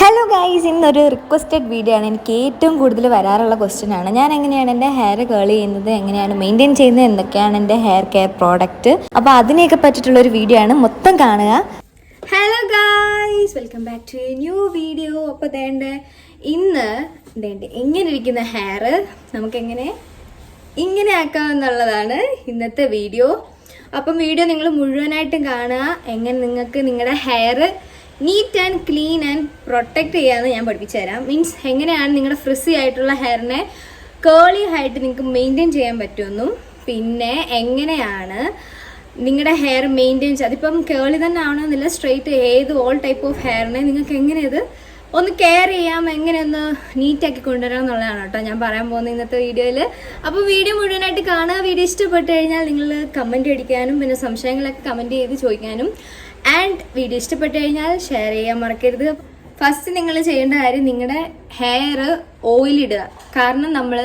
Hello guys ഇന്നൊരു requested video ആണ്. എനിക്ക് ഏറ്റവും കൂടുതൽ വരാറുള്ള ക്വസ്റ്റ്യൻ ആണ്. ഞാൻ എങ്ങനെയാണ് എന്റെ ഹെയർ കേൾ ചെയ്യുന്നത് എങ്ങനെയാണ് മെയിന്റെയിൻ ചെയ്യുന്നത് എന്തൊക്കെയാണ് എന്റെ ഹെയർ കെയർ പ്രോഡക്റ്റ് അപ്പോൾ അതിനെയൊക്കെ പറ്റിയിട്ടുള്ള ഒരു വീഡിയോ ആണ്. മൊത്തം കാണുക. Hello guys welcome back to a new video അപ്പോൾ വേണ്ട ഇന്ന് വേണ്ട എങ്ങനെ ഇരിക്കുന്ന ഹെയർ നമുക്കെങ്ങനെ ഇങ്ങനെ ആക്കാം എന്നുള്ളതാണ് ഇന്നത്തെ വീഡിയോ അപ്പം വീഡിയോ നിങ്ങൾ മുഴുവനായിട്ടും കാണുക. എങ്ങനെ നിങ്ങൾക്ക് നിങ്ങളുടെ hair neat and clean and protect ചെയ്യാമെന്ന് ഞാൻ പഠിപ്പിച്ചു തരാം. മീൻസ് എങ്ങനെയാണ് നിങ്ങളുടെ ഫ്രിസി ആയിട്ടുള്ള ഹെയറിനെ കേളി ആയിട്ട് നിങ്ങൾക്ക് മെയിന്റെയിൻ ചെയ്യാൻ പറ്റുമെന്നും പിന്നെ എങ്ങനെയാണ് നിങ്ങളുടെ ഹെയർ മെയിന്റെയിൻ ചെയ്യുക അതിപ്പം കേളി തന്നെ ആവണമെന്നില്ല സ്ട്രെയിറ്റ് ഏത് ഓൾ ടൈപ്പ് ഓഫ് ഹെയറിനെ നിങ്ങൾക്ക് എങ്ങനെ ഇത് ഒന്ന് കെയർ ചെയ്യാം എങ്ങനെ ഒന്ന് നീറ്റാക്കി കൊണ്ടുവരാം എന്നുള്ളതാണ് കേട്ടോ ഞാൻ പറയാൻ പോകുന്നത് ഇന്നത്തെ വീഡിയോയിൽ അപ്പോൾ വീഡിയോ മുഴുവനായിട്ട് കാണുക. വീഡിയോ ഇഷ്ടപ്പെട്ട് കഴിഞ്ഞാൽ നിങ്ങൾ കമന്റ് അടിക്കാനും പിന്നെ സംശയങ്ങളൊക്കെ കമന്റ് ചെയ്ത് ചോദിക്കാനും. ആൻഡ് വീഡിയോ ഇഷ്ടപ്പെട്ട് കഴിഞ്ഞാൽ ഷെയർ ചെയ്യാൻ മറക്കരുത്. ഫസ്റ്റ് നിങ്ങൾ ചെയ്യേണ്ട കാര്യം നിങ്ങളുടെ ഹെയർ ഓയിലിടുക കാരണം നമ്മൾ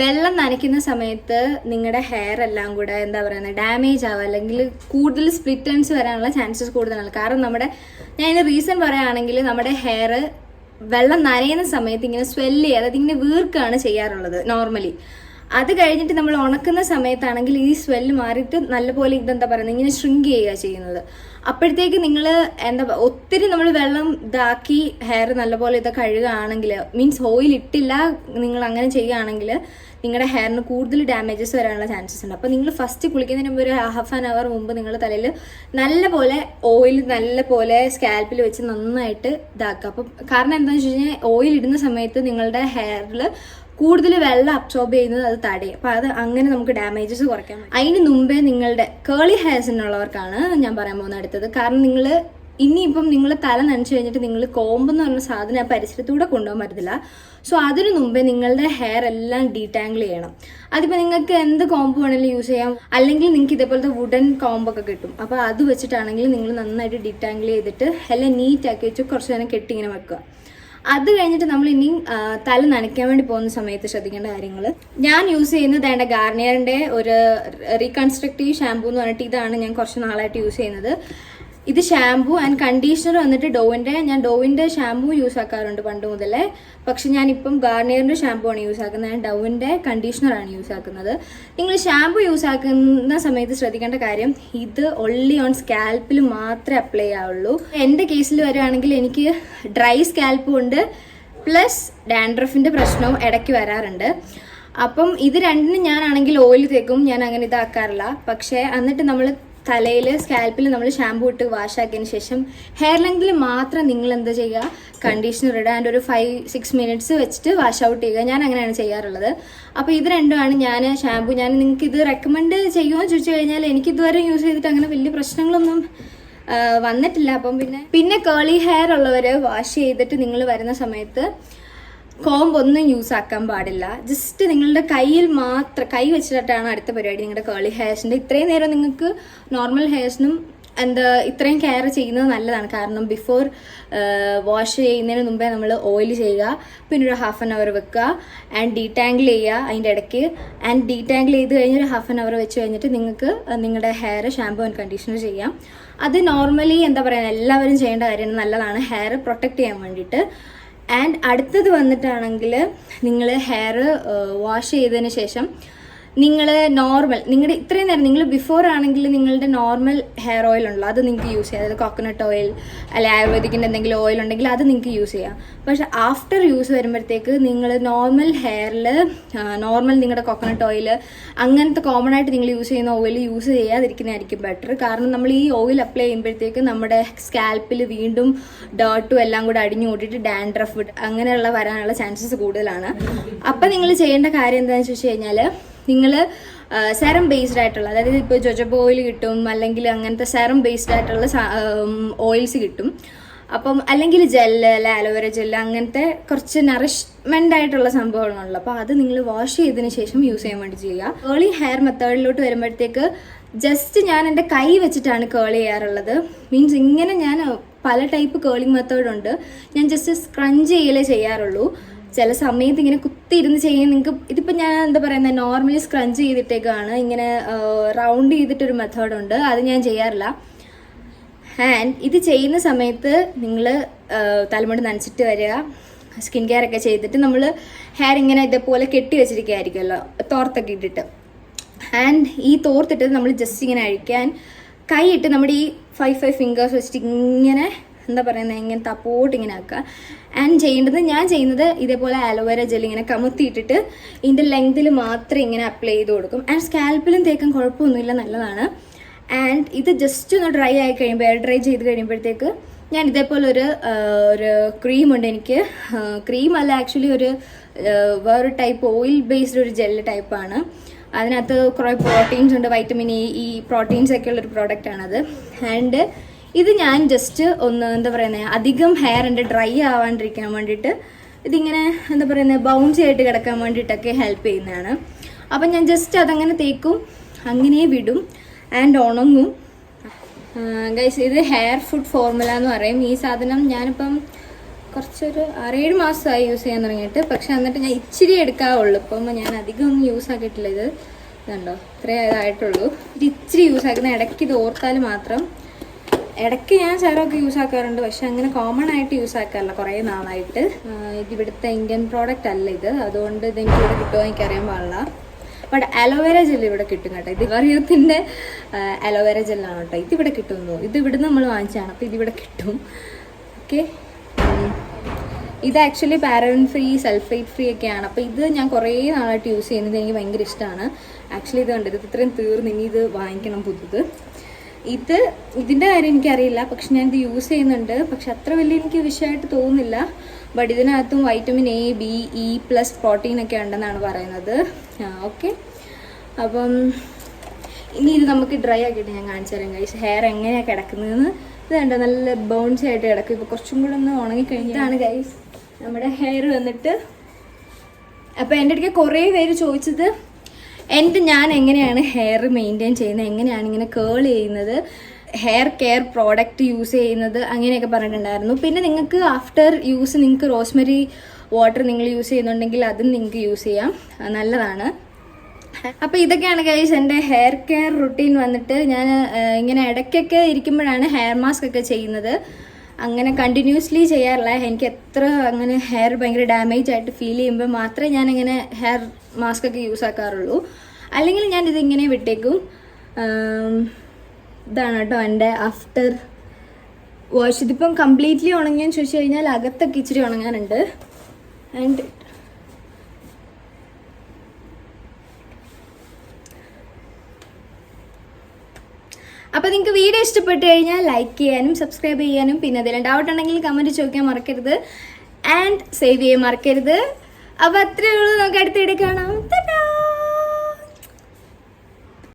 വെള്ളം നനയ്ക്കുന്ന സമയത്ത് നിങ്ങളുടെ ഹെയർ എല്ലാം കൂടെ എന്താ പറയുന്നത് ഡാമേജ് ആവുക അല്ലെങ്കിൽ കൂടുതൽ സ്പ്ലിറ്റൻസ് വരാനുള്ള ചാൻസസ് കൂടുതലാണ്. കാരണം നമ്മുടെ ഞാൻ ഇതിന് റീസൺ പറയുകയാണെങ്കിൽ നമ്മുടെ ഹെയർ വെള്ളം നനയുന്ന സമയത്ത് ഇങ്ങനെ സ്വെല്ല് ചെയ്യുക അതായത് ഇങ്ങനെ വീർക്കാണ് ചെയ്യാറുള്ളത് നോർമലി അത് കഴിഞ്ഞിട്ട് നമ്മൾ ഉണക്കുന്ന സമയത്താണെങ്കിൽ ഈ സ്വെല്ല് മാറിയിട്ട് നല്ലപോലെ ഇതെന്താ പറയുന്നത് ഇങ്ങനെ ഷ്രിങ്ക് ചെയ്യുക ചെയ്യുന്നത്. അപ്പോഴത്തേക്ക് നിങ്ങൾ എന്താ ഒത്തിരി നമ്മൾ വെള്ളം ഇതാക്കി ഹെയർ നല്ലപോലെ ഇത് കഴുകുകയാണെങ്കിൽ മീൻസ് ഓയിൽ ഇട്ടില്ല നിങ്ങൾ അങ്ങനെ ചെയ്യുകയാണെങ്കിൽ നിങ്ങളുടെ ഹെയറിന് കൂടുതൽ ഡാമേജസ് വരാനുള്ള ചാൻസസ് ഉണ്ട്. അപ്പോൾ നിങ്ങൾ ഫസ്റ്റ് കുളിക്കുന്നതിന് മുമ്പ് ഒരു ഹാഫ് ആൻ അവർ മുമ്പ് നിങ്ങൾ തലയിൽ നല്ലപോലെ ഓയിൽ നല്ലപോലെ സ്കാൽപ്പിൽ വെച്ച് നന്നായിട്ട് ഇതാക്കുക. അപ്പം കാരണം എന്താണെന്ന് വെച്ച് കഴിഞ്ഞാൽ ഓയിൽ ഇടുന്ന സമയത്ത് നിങ്ങളുടെ ഹെയറിൽ കൂടുതൽ വെള്ളം അബ്സോർബ് ചെയ്യുന്നത് അത് തടയും. അപ്പം അത് അങ്ങനെ നമുക്ക് ഡാമേജസ് കുറയ്ക്കാം അതിന് മുമ്പേ നിങ്ങളുടെ കേളി ഹെയർസിനുള്ളവർക്കാണ് ഞാൻ പറയാൻ പോകുന്ന അടുത്തത്. കാരണം നിങ്ങൾ ഇനിയിപ്പം നിങ്ങൾ തല നനച്ചു കഴിഞ്ഞിട്ട് നിങ്ങൾ കോമ്പെന്ന് പറഞ്ഞ സാധനം ആ പരിസരത്തൂടെ കൊണ്ടുപോകാൻ പറ്റത്തില്ല. സോ അതിനു മുമ്പേ നിങ്ങളുടെ ഹെയർ എല്ലാം ഡീടാങ്കിൾ ചെയ്യണം. അതിപ്പോൾ നിങ്ങൾക്ക് എന്ത് കോമ്പ് വേണമെങ്കിലും യൂസ് ചെയ്യാം. അല്ലെങ്കിൽ നിങ്ങൾക്ക് ഇതേപോലത്തെ വുഡൻ കോമ്പൊക്കെ കിട്ടും. അപ്പോൾ അത് വെച്ചിട്ടാണെങ്കിൽ നിങ്ങൾ നന്നായിട്ട് ഡീടാങ്കിൾ ചെയ്തിട്ട് എല്ലാം നീറ്റാക്കി വെച്ച് കുറച്ച് നേരം കെട്ടിങ്ങനെ വെക്കുക. അത് കഴിഞ്ഞിട്ട് നമ്മൾ ഇനിയും തല നനയ്ക്കാൻ വേണ്ടി പോകുന്ന സമയത്ത് ശ്രദ്ധിക്കേണ്ട കാര്യങ്ങൾ. ഞാൻ യൂസ് ചെയ്യുന്നത് എന്റെ ഗാർണിയറിന്റെ ഒരു റീകൺസ്ട്രക്റ്റീവ് ഷാമ്പൂ എന്ന് പറഞ്ഞിട്ട് ഇതാണ് ഞാൻ കുറച്ച് നാളായിട്ട് യൂസ് ചെയ്യുന്നത്. ഇത് ഷാമ്പൂ ആൻഡ് കണ്ടീഷണർ വന്നിട്ട് ഡോവിന്റെ ഞാൻ ഡോവിന്റെ ഷാമ്പൂ യൂസ് ആക്കാറുണ്ട് പണ്ട് മുതലേ. പക്ഷെ ഞാനിപ്പം ഗാർണിയറിന്റെ ഷാമ്പൂ ആണ് യൂസ് ആക്കുന്നത്. ഞാൻ ഡവിന്റെ കണ്ടീഷണറാണ് യൂസ് ആക്കുന്നത്. നിങ്ങൾ ഷാമ്പൂ യൂസ് ആക്കുന്ന സമയത്ത് ശ്രദ്ധിക്കേണ്ട കാര്യം ഇത് ഒള്ളി ഓൺ സ്കാൽപ്പിൽ മാത്രമേ അപ്ലൈ ആവുള്ളൂ. എന്റെ കേസിൽ വരുവാണെങ്കിൽ എനിക്ക് ഡ്രൈ സ്കാൽപ്പും ഉണ്ട് പ്ലസ് ഡാൻഡ്രഫിന്റെ പ്രശ്നവും ഇടയ്ക്ക് വരാറുണ്ട്. അപ്പം ഇത് രണ്ടിനും ഞാനാണെങ്കിൽ ഓയിൽ തേക്കും ഞാൻ അങ്ങനെ ഇതാക്കാറില്ല. പക്ഷേ എന്നിട്ട് നമ്മൾ തലയിൽ സ്കാൽപ്പിൽ നമ്മൾ ഷാമ്പൂ ഇട്ട് വാഷ് ആക്കിയതിന് ശേഷം ഹെയർ ലെങ്തിൽ മാത്രം നിങ്ങൾ എന്താ ചെയ്യുക? കണ്ടീഷണർ ഇടുക. ആൻഡ് ഒരു ഫൈവ് സിക്സ് മിനിറ്റ്സ് വെച്ചിട്ട് വാഷ് ഔട്ട് ചെയ്യുക. ഞാൻ അങ്ങനെയാണ് ചെയ്യാറുള്ളത്. അപ്പോൾ ഇത് രണ്ടുമാണ് ഞാൻ ഷാമ്പൂ ഞാൻ നിങ്ങൾക്ക് ഇത് റെക്കമെൻഡ് ചെയ്യുമോ എന്ന് ചോദിച്ചു കഴിഞ്ഞാൽ എനിക്ക് ഇതുവരെ യൂസ് ചെയ്തിട്ട് അങ്ങനെ വലിയ പ്രശ്നങ്ങളൊന്നും വന്നിട്ടില്ല. അപ്പം പിന്നെ പിന്നെ കേളി ഹെയർ ഉള്ളവർ വാഷ് ചെയ്തിട്ട് നിങ്ങൾ വരുന്ന സമയത്ത് കോമ്പ് ഒന്നും യൂസ് ആക്കാൻ പാടില്ല. ജസ്റ്റ് നിങ്ങളുടെ കയ്യിൽ മാത്രം കൈ വെച്ചിട്ടാണ് അടുത്ത പരിപാടി നിങ്ങളുടെ കേളി ഹെയർസിന്റെ ഇത്രയും നേരം നിങ്ങൾക്ക് നോർമൽ ഹെയർസിനും എന്താ ഇത്രയും കെയർ ചെയ്യുന്നത് നല്ലതാണ്. കാരണം ബിഫോർ വാഷ് ചെയ്യുന്നതിന് മുമ്പേ നമ്മൾ ഓയിൽ ചെയ്യുക പിന്നെ ഒരു ഹാഫ് ആൻ അവർ വെക്കുക ആൻഡ് ഡീടാങ്കിൾ ചെയ്യുക അതിന്റെ ഇടയ്ക്ക്. ആൻഡ് ഡീടാങ്കിൾ ചെയ്ത് കഴിഞ്ഞ് ഒരു ഹാഫ് ആൻ അവർ വെച്ച് കഴിഞ്ഞിട്ട് നിങ്ങൾക്ക് നിങ്ങളുടെ ഹെയർ ഷാമ്പൂ ആൻഡ് കണ്ടീഷണർ ചെയ്യാം. അത് നോർമലി എന്താ പറയുക എല്ലാവരും ചെയ്യേണ്ട കാര്യമാണ്. നല്ലതാണ്. ഹെയർ പ്രൊട്ടക്റ്റ് ചെയ്യാൻ വേണ്ടിയിട്ട്. ആൻഡ് അടുത്തത് വന്നിട്ടാണെങ്കിൽ നിങ്ങൾ ഹെയർ വാഷ് ചെയ്തതിന് ശേഷം നിങ്ങൾ നോർമൽ നിങ്ങളുടെ ഇത്രയും നേരം നിങ്ങൾ ബിഫോർ ആണെങ്കിൽ നിങ്ങളുടെ നോർമൽ ഹെയർ ഓയിൽ ഉണ്ടല്ലോ അത് നിങ്ങൾക്ക് യൂസ് ചെയ്യാം. അതായത് കോക്കനട്ട് ഓയിൽ അല്ലെ ആയുർവേദിക്കിന്റെ എന്തെങ്കിലും ഓയിൽ ഉണ്ടെങ്കിൽ അത് നിങ്ങൾക്ക് യൂസ് ചെയ്യാം. പക്ഷെ ആഫ്റ്റർ യൂസ് വരുമ്പോഴത്തേക്ക് നിങ്ങൾ നോർമൽ ഹെയറിൽ നോർമൽ നിങ്ങളുടെ കോക്കനട്ട് ഓയിൽ അങ്ങനത്തെ കോമൺ ആയിട്ട് നിങ്ങൾ യൂസ് ചെയ്യുന്ന ഓയിൽ യൂസ് ചെയ്യാതിരിക്കുന്നതായിരിക്കും ബെറ്റർ കാരണം നമ്മൾ ഈ ഓയിൽ അപ്ലൈ ചെയ്യുമ്പോഴത്തേക്ക് നമ്മുടെ സ്കാൽപ്പിൽ വീണ്ടും ഡേർട്ടും എല്ലാം കൂടെ അടിഞ്ഞു കൂട്ടിയിട്ട് ഡാൻഡ്രഫ് അങ്ങനെയുള്ള വരാനുള്ള ചാൻസസ് കൂടുതലാണ്. അപ്പം നിങ്ങൾ ചെയ്യേണ്ട കാര്യം എന്താണെന്ന് വെച്ച് കഴിഞ്ഞാൽ നിങ്ങൾ സെറം ബേസ്ഡ് ആയിട്ടുള്ള അതായത് ഇപ്പോൾ ജൊജബോ ഓയിൽ കിട്ടും അല്ലെങ്കിൽ അങ്ങനത്തെ സെറം ബേസ്ഡ് ആയിട്ടുള്ള ഓയിൽസ് കിട്ടും. അപ്പം അല്ലെങ്കിൽ ജെല്ല് അല്ലെ അലോവേര ജെല്ല് അങ്ങനത്തെ കുറച്ച് നറിഷ്മെന്റ് ആയിട്ടുള്ള സംഭവങ്ങളുണ്ടല്ലോ അപ്പോൾ അത് നിങ്ങൾ വാഷ് ചെയ്തതിന് ശേഷം യൂസ് ചെയ്യാൻ വേണ്ടി ചെയ്യുക. ഏർലി ഹെയർ മെത്തേഡിലോട്ട് വരുമ്പോഴത്തേക്ക് ജസ്റ്റ് ഞാൻ എന്റെ കൈ വെച്ചിട്ടാണ് കേൾ ചെയ്യാറുള്ളത്. മീൻസ് ഇങ്ങനെ ഞാൻ പല ടൈപ്പ് കേളിംഗ് മെത്തേഡ് ഉണ്ട്. ഞാൻ ജസ്റ്റ് സ്ക്രഞ്ച് ചെയ്യലേ ചെയ്യാറുള്ളൂ. ചില സമയത്ത് ഇങ്ങനെ കുത്തിയിരുന്ന് ചെയ്യാൻ നിങ്ങൾക്ക് ഇതിപ്പോൾ ഞാൻ എന്താ പറയുന്നത് നോർമലി സ്ക്രഞ്ച് ചെയ്തിട്ടേക്കാണ്. ഇങ്ങനെ റൗണ്ട് ചെയ്തിട്ടൊരു മെത്തേഡ് ഉണ്ട്. അത് ഞാൻ ചെയ്യാറില്ല. ആൻഡ് ഇത് ചെയ്യുന്ന സമയത്ത് നിങ്ങൾ തലമുടി നനച്ചിട്ട് വരിക. സ്കിൻ കെയർ ഒക്കെ ചെയ്തിട്ട് നമ്മൾ ഹെയർ ഇങ്ങനെ ഇതേപോലെ കെട്ടി വെച്ചിരിക്കുകയായിരിക്കുമല്ലോ തോർത്തൊക്കെ ഇട്ടിട്ട്. ആൻഡ് ഈ തോർത്തിട്ട് നമ്മൾ ജസ്റ്റ് ഇങ്ങനെ അഴിക്കാൻ കൈയിട്ട് നമ്മുടെ ഈ ഫൈവ് ഫൈവ് ഫിംഗേഴ്സ് വെച്ചിട്ട് ഇങ്ങനെ എന്താ പറയുന്നത് ഇങ്ങനെ തപ്പോട്ട് ഇങ്ങനെ ആക്കുക. ആൻഡ് ചെയ്യേണ്ടത് ഞാൻ ചെയ്യുന്നത് ഇതേപോലെ അലോവേര ജെൽ ഇങ്ങനെ കമുത്തിയിട്ടിട്ട് ഇതിന്റെ ലെങ്തിൽ മാത്രം ഇങ്ങനെ അപ്ലൈ ചെയ്ത് കൊടുക്കും. ആൻഡ് സ്കാൽപ്പിലും തേക്കാൻ കുഴപ്പമൊന്നുമില്ല നല്ലതാണ്. ആൻഡ് ഇത് ജസ്റ്റ് ഒന്ന് ഡ്രൈ ആയി കഴിയുമ്പോൾ എയർ ഡ്രൈ ചെയ്ത് കഴിയുമ്പോഴത്തേക്ക് ഞാൻ ഇതേപോലെ ഒരു ഒരു ക്രീം ഉണ്ട് എനിക്ക്. ക്രീം അല്ല ആക്ച്വലി ഒരു വേറൊരു ടൈപ്പ് ഓയിൽ ബേസ്ഡ് ഒരു ജെല്ല് ടൈപ്പാണ് അതിനകത്ത് കുറേ പ്രോട്ടീൻസ് ഉണ്ട് വൈറ്റമിൻ എ ഈ പ്രോട്ടീൻസ് ഒക്കെ ഉള്ളൊരു പ്രോഡക്റ്റാണത് ആൻഡ് ഇത് ഞാൻ ജസ്റ്റ് ഒന്ന് എന്താ പറയുന്നത് അധികം ഹെയർ എന്റെ ഡ്രൈ ആവാണ്ടിരിക്കാൻ വേണ്ടിയിട്ട് ഇതിങ്ങനെ എന്താ പറയുന്നത് ബൗൺസി ആയിട്ട് കിടക്കാൻ വേണ്ടിയിട്ടൊക്കെ ഹെൽപ്പ് ചെയ്യുന്നതാണ്. അപ്പം ഞാൻ ജസ്റ്റ് അതങ്ങനെ തേക്കും അങ്ങനെ വിടും ആൻഡ് ഉണങ്ങും. ഗൈസ് ഇത് ഹെയർ ഫുഡ് ഫോർമുല എന്ന് പറയും. ഈ സാധനം ഞാനിപ്പം കുറച്ചൊരു ആറേഴ് മാസമായി യൂസ് ചെയ്യാൻ തുടങ്ങിയിട്ട്. പക്ഷെ എന്നിട്ട് ഞാൻ ഇച്ചിരി എടുക്കാവുള്ളൂ. ഇപ്പം ഞാൻ അധികം ഒന്നും യൂസ് ആക്കിയിട്ടില്ല ഇത്. ഇതുണ്ടോ? ഇത്രേ ഇതായിട്ടുള്ളൂ. ഇത് ഇച്ചിരി യൂസ് ആക്കുന്ന ഇടയ്ക്ക് ഇത് ഓർത്താൽ മാത്രം ഇടയ്ക്ക് ഞാൻ ചെറൊക്കെ യൂസ് ആക്കാറുണ്ട്. പക്ഷെ അങ്ങനെ കോമൺ ആയിട്ട് യൂസ് ആക്കാറില്ല. കുറേ നാളായിട്ട്. ഇവിടുത്തെ ഇന്ത്യൻ പ്രോഡക്റ്റ് അല്ല ഇത്. അതുകൊണ്ട് ഇത് എനിക്ക് ഇവിടെ കിട്ടുമോ എനിക്കറിയാൻ പാടില്ല. ബട്ട് അലോവേര ജെൽ ഇവിടെ കിട്ടും കേട്ടോ. ഇത് അറിയത്തിന്റെ അലോവേര ജെല്ലാണ് കേട്ടോ. ഇവിടെ കിട്ടുന്നു. ഇത് ഇവിടെ നമ്മൾ വാങ്ങിച്ചാണ് അപ്പോൾ ഇതിവിടെ കിട്ടും. ഓക്കെ ഇത് actually paraben free sulphate free ഒക്കെയാണ്. അപ്പോൾ ഇത് ഞാൻ കുറേ നാളായിട്ട് യൂസ് ചെയ്യുന്നത് എനിക്ക് ഭയങ്കര ഇഷ്ടമാണ്. ആക്ച്വലി ഇത് കണ്ടത് ഇത് ഇത്രയും തീർന്ന് ഇനി ഇത് വാങ്ങിക്കണം പുതുത്. ഇത് ഇതിന്റെ കാര്യം എനിക്കറിയില്ല. പക്ഷെ ഞാൻ ഇത് യൂസ് ചെയ്യുന്നുണ്ട്. പക്ഷെ അത്ര വലിയ എനിക്ക് വിഷയമായിട്ട് തോന്നുന്നില്ല. ബട്ട് ഇതിനകത്തും vitamin A B E plus protein ഒക്കെ ഉണ്ടെന്നാണ് പറയുന്നത്. ഓക്കെ അപ്പം ഇനി ഇത് നമുക്ക് ഡ്രൈ ആക്കിയിട്ട് ഞാൻ കാണിച്ചു തരാം കഴിച്ച് ഹെയർ എങ്ങനെയാണ് കിടക്കുന്നതെന്ന്. ഇത് കണ്ട? നല്ല ബൗൺസ് ആയിട്ട് കിടക്കും. ഇപ്പോൾ കുറച്ചും കൂടെ ഒന്ന് ഉണങ്ങിക്കഴിഞ്ഞിട്ടാണ് ഗൈസ് നമ്മുടെ ഹെയർ വന്നിട്ട്. അപ്പോൾ എന്റെ അടുക്കൽ കുറേ പേര് ചോദിച്ചത് എന്റെ ഞാൻ എങ്ങനെയാണ് ഹെയർ മെയിന്റെയിൻ ചെയ്യുന്നത് എങ്ങനെയാണ് ഇങ്ങനെ കേൾ ചെയ്യുന്നത് ഹെയർ കെയർ പ്രോഡക്റ്റ് യൂസ് ചെയ്യുന്നത് അങ്ങനെയൊക്കെ പറഞ്ഞിട്ടുണ്ടായിരുന്നു. പിന്നെ നിങ്ങൾക്ക് ആഫ്റ്റർ യൂസ് നിങ്ങൾക്ക് റോസ്മെറി വാട്ടർ നിങ്ങൾ യൂസ് ചെയ്യുന്നുണ്ടെങ്കിൽ അതും നിങ്ങൾക്ക് യൂസ് ചെയ്യാം. നല്ലതാണ്. അപ്പോൾ ഇതൊക്കെയാണ് ഗൈസ് എന്റെ ഹെയർ കെയർ റുട്ടീൻ വന്നിട്ട് ഞാൻ ഇങ്ങനെ ഇടയ്ക്കൊക്കെ ഇരിക്കുമ്പോഴാണ് ഹെയർ മാസ്ക് ഒക്കെ ചെയ്യുന്നത്. അങ്ങനെ കണ്ടിന്യൂസ്ലി ചെയ്യാറില്ല. എനിക്ക് എത്ര അങ്ങനെ ഹെയർ ഭയങ്കര ഡാമേജ് ആയിട്ട് ഫീൽ ചെയ്യുമ്പോൾ മാത്രമേ ഞാൻ ഇങ്ങനെ ഹെയർ മാസ്ക് ഒക്കെ യൂസ് ആക്കാറുള്ളൂ. അല്ലെങ്കിൽ ഞാൻ ഇതിങ്ങനെ വിട്ടേക്കും. ഇതാണ് കേട്ടോ എന്റെ ആഫ്റ്റർ വാഷ് ഇതിപ്പം കംപ്ലീറ്റ്ലി ഉണങ്ങിയെന്ന് ചോദിച്ചു കഴിഞ്ഞാൽ അകത്തൊക്കെ ഇച്ചിരി ഉണങ്ങാനുണ്ട്. ആൻഡ് അപ്പോൾ നിങ്ങൾക്ക് വീഡിയോ ഇഷ്ടപ്പെട്ട് കഴിഞ്ഞാൽ ലൈക്ക് ചെയ്യാനും സബ്സ്ക്രൈബ് ചെയ്യാനും പിന്നെ എന്തെങ്കിലും ഡൗട്ട് ഉണ്ടെങ്കിൽ കമന്റ് ചോദിക്കാൻ മറക്കരുത്. ആൻഡ് സേവ് ചെയ്യാൻ മറക്കരുത്. അപ്പോൾ അത്രയേ ഉള്ളൂ. നമുക്ക് അടുത്തിടെ കാണാം!